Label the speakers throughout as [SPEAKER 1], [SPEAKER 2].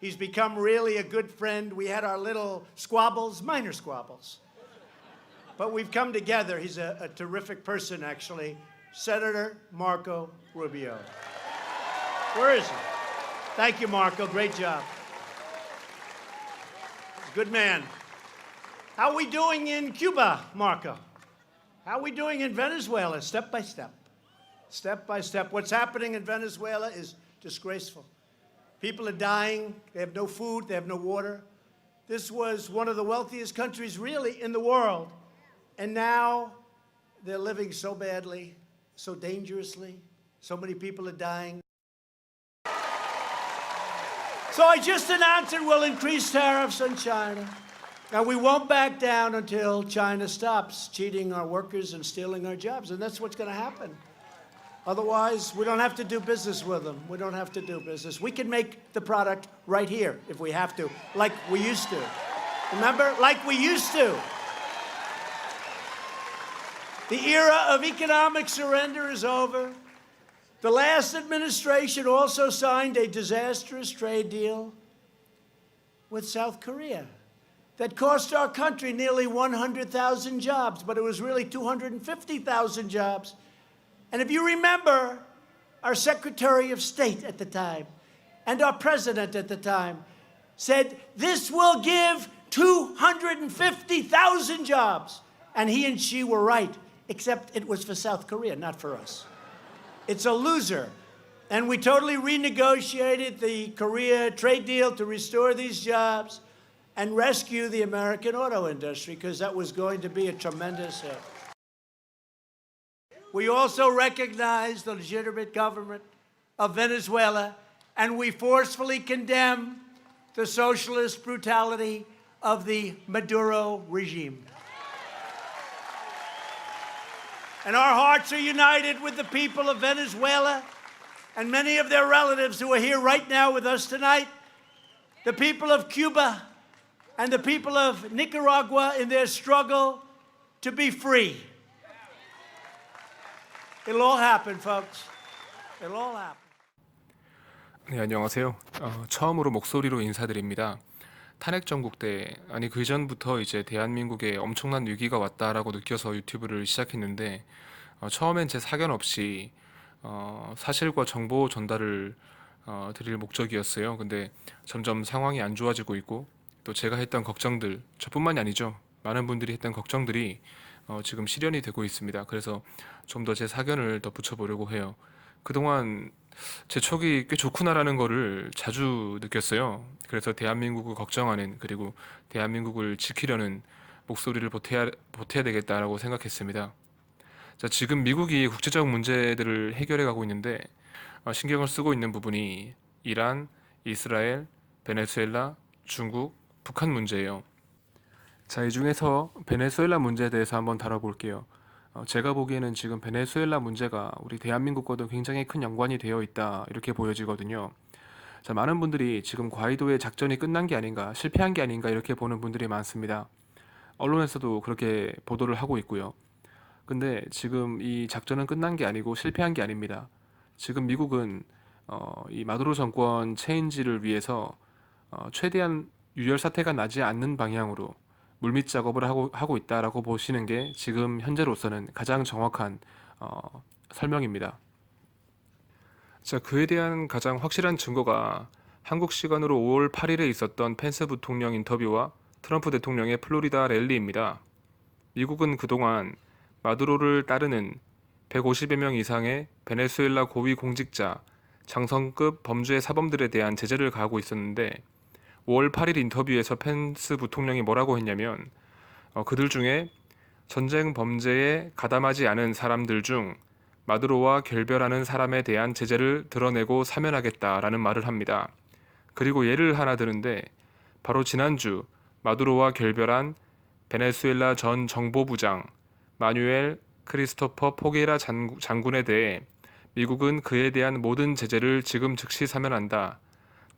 [SPEAKER 1] He's become really a good friend. We had our little squabbles, minor squabbles. But we've come together. He's a, a terrific person, actually. Senator Marco Rubio. Where is he? Thank you, Marco. Great job. Good man. How are we doing in Cuba, Marco? How are we doing in Venezuela, step by step? Step by step. What's happening in Venezuela is disgraceful. People are dying. They have no food. They have no water. This was one of the wealthiest countries, really, in the world. And now they're living so badly, so dangerously. So many people are dying. So I just announced it will increase tariffs on China. And we won't back down until China stops cheating our workers and stealing our jobs. And that's what's going to happen. Otherwise, we don't have to do business with them. We don't have to do business. We can make the product right here if we have to, like we used to. Remember? Like we used to. The era of economic surrender is over. The last administration also signed a disastrous trade deal with South Korea that cost our country nearly 100,000 jobs, but it was really 250,000 jobs. And if you remember, our Secretary of State at the time and our President at the time said, This will give 250,000 jobs. And he and she were right, except it was for South Korea, not for us. It's a loser. And we totally renegotiated the Korea trade deal to restore these jobs and rescue the American auto industry because that was going to be a tremendous hit. We also recognize the legitimate government of Venezuela and we forcefully condemn the socialist brutality of the Maduro regime. And our hearts are united with the people of Venezuela and many of their relatives who are here right now with us tonight, the people of Cuba and the people of Nicaragua in their struggle to be free. It'll all happen, folks. It'll all happen.
[SPEAKER 2] 네, 안녕하세요. 어, 처음으로 목소리로 인사드립니다. 탄핵 정국 때, 아니 그 전부터 이제 대한민국에 엄청난 위기가 왔다라고 느껴서 유튜브를 시작했는데, 어, 처음엔 제 사견 없이 어, 사실과 정보 전달을 어, 드릴 목적이었어요. 근데 점점 상황이 안 좋아지고 있고, 또 제가 했던 걱정들, 저뿐만이 아니죠. 많은 분들이 했던 걱정들이 어, 지금 실현이 되고 있습니다. 그래서 좀 더 제 사견을 더 붙여 보려고 해요. 그동안 제 촉이 꽤 좋구나라는 거를 자주 느꼈어요. 그래서 대한민국을 걱정하는 그리고 대한민국을 지키려는 목소리를 보태야, 보태야 되겠다라고 생각했습니다. 자, 지금 미국이 국제적 문제들을 해결해 가고 있는데 어, 신경을 쓰고 있는 부분이 이란, 이스라엘, 베네수엘라, 중국, 북한 문제예요. 자, 이 중에서 베네수엘라 문제에 대해서 한번 다뤄볼게요. 어, 제가 보기에는 지금 베네수엘라 문제가 우리 대한민국과도 굉장히 큰 연관이 되어 있다 이렇게 보여지거든요. 자, 많은 분들이 지금 과이도의 작전이 끝난 게 아닌가, 실패한 게 아닌가 이렇게 보는 분들이 많습니다. 언론에서도 그렇게 보도를 하고 있고요. 근데 지금 이 작전은 끝난 게 아니고 실패한 게 아닙니다. 지금 미국은 어, 이 마두로 정권 체인지를 위해서 어, 최대한 유혈 사태가 나지 않는 방향으로 물밑 작업을 하고, 하고 있다라고 보시는 게 지금 현재로서는 가장 정확한 어, 설명입니다. 자, 그에 대한 가장 확실한 증거가 한국 시간으로 5월 8일에 있었던 펜스 부통령 인터뷰와 트럼프 대통령의 플로리다 랠리입니다. 미국은 그동안 마두로를 따르는 150여 명 이상의 베네수엘라 고위 공직자, 장성급 범죄 사범들에 대한 제재를 가하고 있었는데 5월 8일 인터뷰에서 펜스 부통령이 뭐라고 했냐면 어, 그들 중에 전쟁 범죄에 가담하지 않은 사람들 중 마두로와 결별하는 사람에 대한 제재를 드러내고 사면하겠다라는 말을 합니다. 그리고 예를 하나 드는데 바로 지난주 마두로와 결별한 베네수엘라 전 정보부장 마뉴엘 크리스토퍼 포게라 장군- 장군에 대해 미국은 그에 대한 모든 제재를 지금 즉시 사면한다.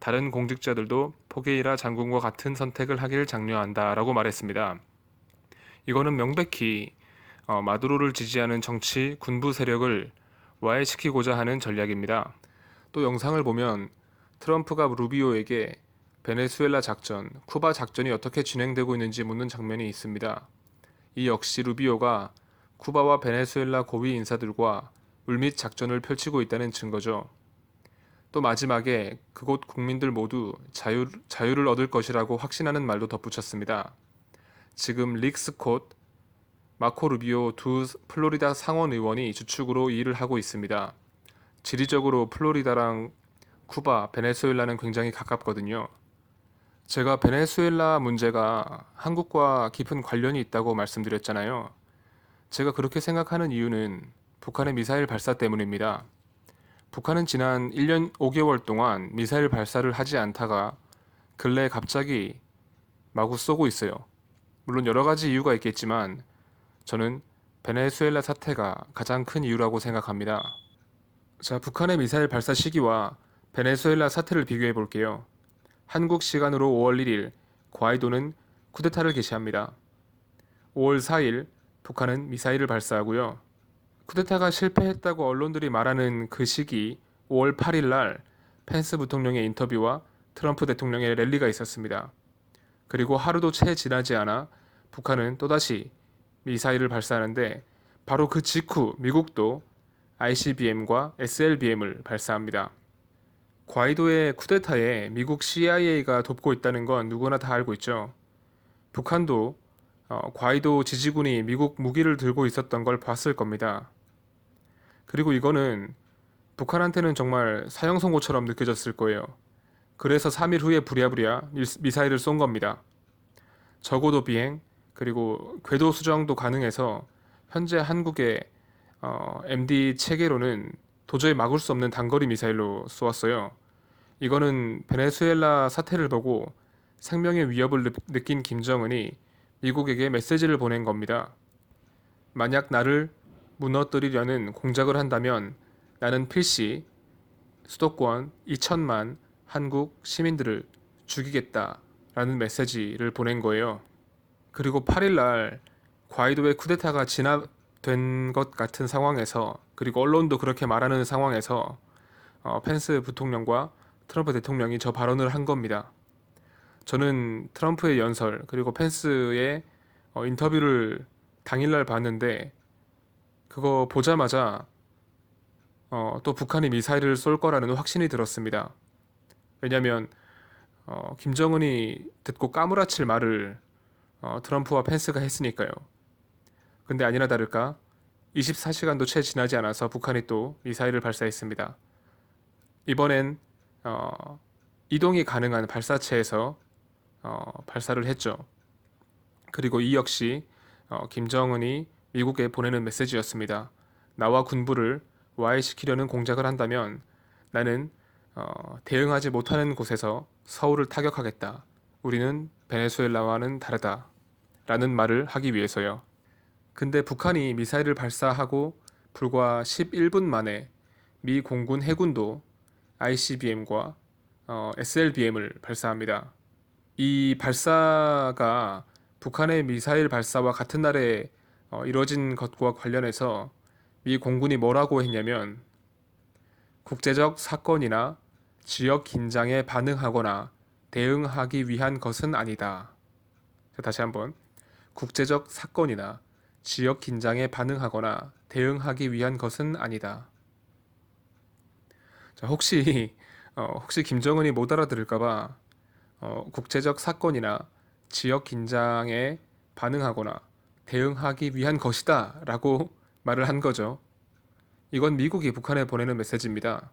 [SPEAKER 2] 다른 공직자들도 포게이라 장군과 같은 선택을 하길 장려한다라고 말했습니다. 이거는 명백히 어, 마두로를 지지하는 정치 군부 세력을 와해시키고자 하는 전략입니다. 또 영상을 보면 트럼프가 루비오에게 베네수엘라 작전, 쿠바 작전이 어떻게 진행되고 있는지 묻는 장면이 있습니다. 이 역시 루비오가 쿠바와 베네수엘라 고위 인사들과 물밑 작전을 펼치고 있다는 증거죠. 또 마지막에 그곳 국민들 모두 자유, 자유를 얻을 것이라고 확신하는 말도 덧붙였습니다. 지금 릭 스콧, 마코 루비오 두 플로리다 상원 의원이 주축으로 일을 하고 있습니다. 지리적으로 플로리다랑 쿠바, 베네수엘라는 굉장히 가깝거든요. 제가 베네수엘라 문제가 한국과 깊은 관련이 있다고 말씀드렸잖아요. 제가 그렇게 생각하는 이유는 북한의 미사일 발사 때문입니다. 북한은 지난 1년 5개월 동안 미사일 발사를 하지 않다가 근래 갑자기 마구 쏘고 있어요. 물론 여러 가지 이유가 있겠지만 저는 베네수엘라 사태가 가장 큰 이유라고 생각합니다. 자, 북한의 미사일 발사 시기와 베네수엘라 사태를 비교해 볼게요. 한국 시간으로 5월 1일 과이도는 쿠데타를 개시합니다. 5월 4일 북한은 미사일을 발사하고요. 쿠데타가 실패했다고 언론들이 말하는 그 시기 5월 8일 날 펜스 부통령의 인터뷰와 트럼프 대통령의 랠리가 있었습니다. 그리고 하루도 채 지나지 않아 북한은 또다시 미사일을 발사하는데 바로 그 직후 미국도 ICBM과 SLBM을 발사합니다. 과이도의 쿠데타에 미국 CIA가 돕고 있다는 건 누구나 다 알고 있죠. 북한도 어, 과이도 지지군이 미국 무기를 들고 있었던 걸 봤을 겁니다. 그리고 이거는 북한한테는 정말 사형 선고처럼 느껴졌을 거예요. 그래서 3일 후에 부랴부랴 미- 미사일을 쏜 겁니다. 적어도 비행 그리고 궤도 수정도 가능해서 현재 한국의 어, MD 체계로는 도저히 막을 수 없는 단거리 미사일로 쏘았어요. 이거는 베네수엘라 사태를 보고 생명의 위협을 느- 느낀 김정은이 미국에게 메시지를 보낸 겁니다. 만약 나를 무너뜨리려는 공작을 한다면 나는 필시 수도권 2천만 한국 시민들을 죽이겠다라는 메시지를 보낸 거예요. 그리고 8일 날 과이도의 쿠데타가 진압된 것 같은 상황에서 그리고 언론도 그렇게 말하는 상황에서 어, 펜스 부통령과 트럼프 대통령이 저 발언을 한 겁니다. 저는 트럼프의 연설 그리고 펜스의 어, 인터뷰를 당일날 봤는데 그거 보자마자 어, 또 북한이 미사일을 쏠 거라는 확신이 들었습니다. 왜냐하면 어, 김정은이 듣고 까무라칠 말을 어, 트럼프와 펜스가 했으니까요. 근데 아니나 다를까 24시간도 채 지나지 않아서 북한이 또 미사일을 발사했습니다. 이번엔 어, 이동이 가능한 발사체에서 어, 발사를 했죠. 그리고 이 역시 어, 김정은이 미국에 보내는 메시지였습니다. 나와 군부를 와해시키려는 공작을 한다면 나는 어, 대응하지 못하는 곳에서 서울을 타격하겠다. 우리는 베네수엘라와는 다르다. 라는 말을 하기 위해서요. 근데 북한이 미사일을 발사하고 불과 11분 만에 미 공군 해군도 ICBM과 어, SLBM을 발사합니다. 이 발사가 북한의 미사일 발사와 같은 날에 어, 이뤄진 것과 관련해서 미 공군이 뭐라고 했냐면 국제적 사건이나 지역 긴장에 반응하거나 대응하기 위한 것은 아니다. 자, 다시 한번 국제적 사건이나 지역 긴장에 반응하거나 대응하기 위한 것은 아니다. 자, 혹시 어, 혹시 김정은이 못 알아들을까봐 어, 국제적 사건이나 지역 긴장에 반응하거나 대응하기 위한 것이다 라고 말을 한 거죠. 이건 미국이 북한에 보내는 메시지입니다.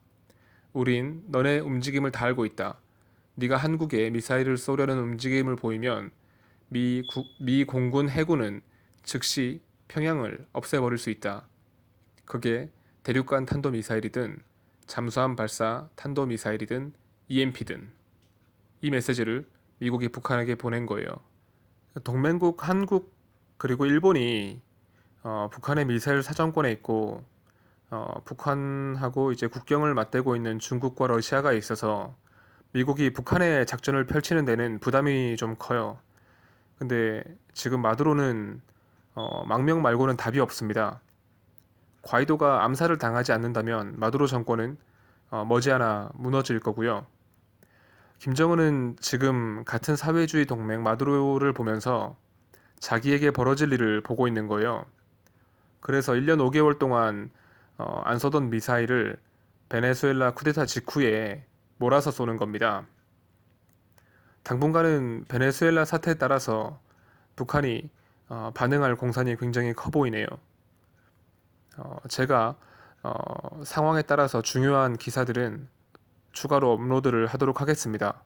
[SPEAKER 2] 우린 너네 움직임을 다 알고 있다. 네가 한국에 미사일을 쏘려는 움직임을 보이면 미, 국, 미 공군 해군은 즉시 평양을 없애버릴 수 있다. 그게 대륙간 탄도미사일이든 잠수함 발사 탄도미사일이든 EMP든 이 메시지를 미국이 북한에게 보낸 거예요. 동맹국 한국 그리고 일본이 어, 북한의 미사일 사정권에 있고 어, 북한하고 이제 국경을 맞대고 있는 중국과 러시아가 있어서 미국이 북한의 작전을 펼치는 데는 부담이 좀 커요. 근데 지금 마두로는 어, 망명 말고는 답이 없습니다. 과이도가 암살을 당하지 않는다면 마두로 정권은 어, 머지않아 무너질 거고요. 김정은은 지금 같은 사회주의 동맹 마두로를 보면서 자기에게 벌어질 일을 보고 있는 거예요. 그래서 1년 5개월 동안 어, 안 쏘던 미사일을 베네수엘라 쿠데타 직후에 몰아서 쏘는 겁니다. 당분간은 베네수엘라 사태에 따라서 북한이 어, 반응할 공산이 굉장히 커 보이네요. 어, 제가 어, 상황에 따라서 중요한 기사들은 추가로 업로드를 하도록 하겠습니다.